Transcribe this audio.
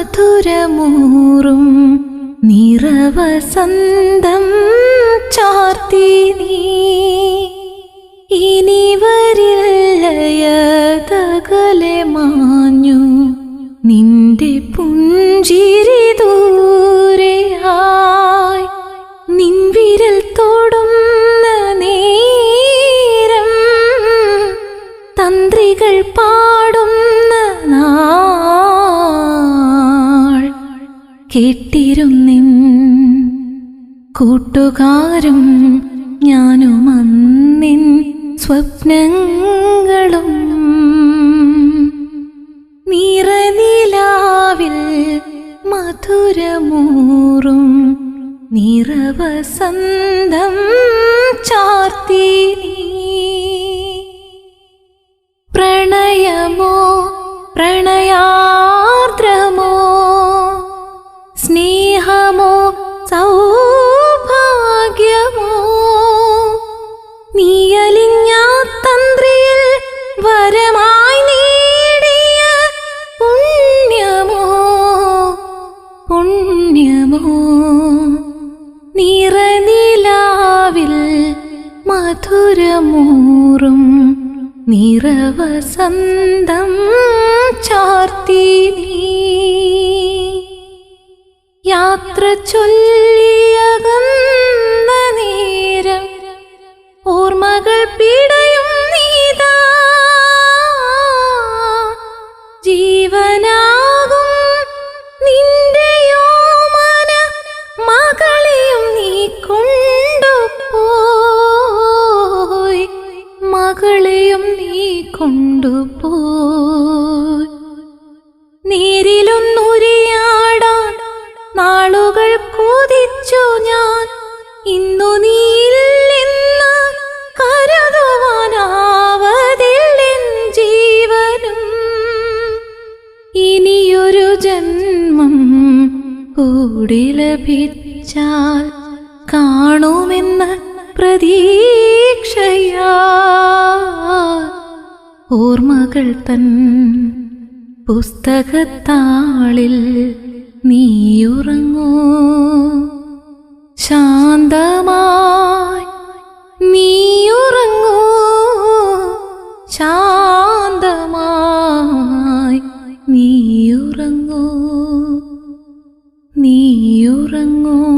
മധുരമൂറും നിറവസന്തം ചാർത്തി നീ. ഇനി വരില്ലയതകലെ മാഞ്ഞു നിന്റെ പുഞ്ചിരി ദൂരെയായി നിൻവിരൽ തൊടുന്ന നേരം തന്ത്രികൾ പാടുന്ന കേട്ടിരുന്നിൻ കൂട്ടുകാരും ഞാനും അന്നിൻ സ്വപ്നങ്ങളും നിറനിലാവിൽ മധുരമൂറും നിറവസന്തം ചാർത്തി പ്രണയമോ പ്രണയാർദ്രമോ പുണ്യമോ നിറനിലാവിൽ മധുരമൂറും നിറവസന്തം ചാർത്തി യാത്ര ചൊല്ലിയകന്ന നീ കൊണ്ടുപോയി. നേരിലൊന്നുരിയാടാൻ നാളുകൾ കൊതിച്ചു ഞാൻ. ഇന്നു നീല്ലെന്ന് കരുതുവാനാവതില്ലെൻ ജീവനും. ഇനിയൊരു ജന്മം കൂടി ലഭിച്ചാൽ കാണുമെന്ന പ്രതീക്ഷയാ ഓർമ്മകൾ തൻ പുസ്തകത്താളിൽ നീയുറങ്ങൂ. ശാന്തമായി നീയുറങ്ങൂ. ശാന്തമായി നീയുറങ്ങൂ. നീയുറങ്ങൂ.